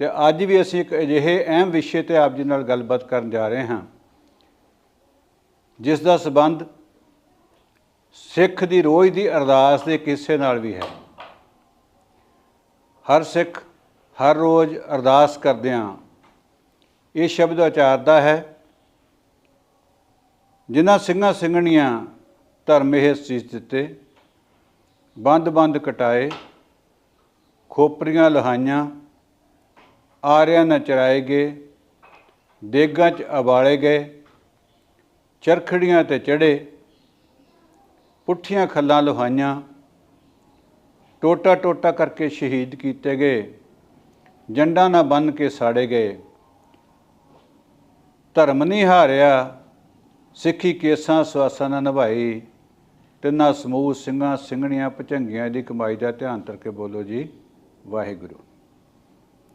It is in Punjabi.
ਤੇ ਅੱਜ ਵੀ ਅਸੀਂ ਇੱਕ ਅਜਿਹੇ ਅਹਿਮ ਵਿਸ਼ੇ ਤੇ ਆਪ ਜੀ ਨਾਲ ਗੱਲਬਾਤ ਕਰਨ ਜਾ ਰਹੇ ਹਾਂ, ਜਿਸ ਦਾ ਸਬੰਧ ਸਿੱਖ ਦੀ ਰੋਜ਼ ਦੀ ਅਰਦਾਸ ਦੇ ਕਿੱਸੇ ਨਾਲ ਵੀ ਹੈ। ਹਰ ਸਿੱਖ ਹਰ ਰੋਜ਼ ਅਰਦਾਸ ਕਰਦਿਆਂ ਇਹ ਸ਼ਬਦ ਉਚਾਰਦਾ ਹੈ, ਜਿਨ੍ਹਾਂ ਸਿੰਘਾਂ ਸਿੰਘਣੀਆਂ ਧਰਮ ਇਹ ਸੀਸ ਦਿੱਤੇ ਬੰਦ ਬੰਦ ਕਟਾਏ, ਖੋਪਰੀਆਂ ਲਹਾਈਆਂ ਆਰਿਆਂ ਨਾ ਚਰਾਏ ਗਏ, ਦੇਗਾਂ ਚ ਉਬਾਲੇ ਗਏ, ਚਰਖੜੀਆਂ ਤੇ ਚੜੇ ਪੁੱਠੀਆਂ ਖੱਲਾਂ ਲੁਹਾਈਆਂ ਟੋਟਾ ਟੋਟਾ ਕਰਕੇ ਸ਼ਹੀਦ ਕੀਤੇ ਗਏ, ਜੰਡਾਂ ਨਾ ਬੰਨ ਕੇ ਸਾੜੇ ਗਏ। ਧਰਮ ਨਹੀਂ ਹਾਰਿਆ, ਸਿੱਖੀ ਕੇਸਾਂ ਸਵਾਸਾਂ ਨਾ ਨਿਭਾਈ, ਤਿੰਨਾਂ ਸਮੂਹ ਸਿੰਘਾਂ ਸਿੰਘਣੀਆਂ ਭਚੰਗੀਆਂ ਦੀ ਕਮਾਈ ਦਾ ਧਿਆਨ ਧਰ ਕੇ ਬੋਲੋ ਜੀ, ਵਾਹਿਗੁਰੂ।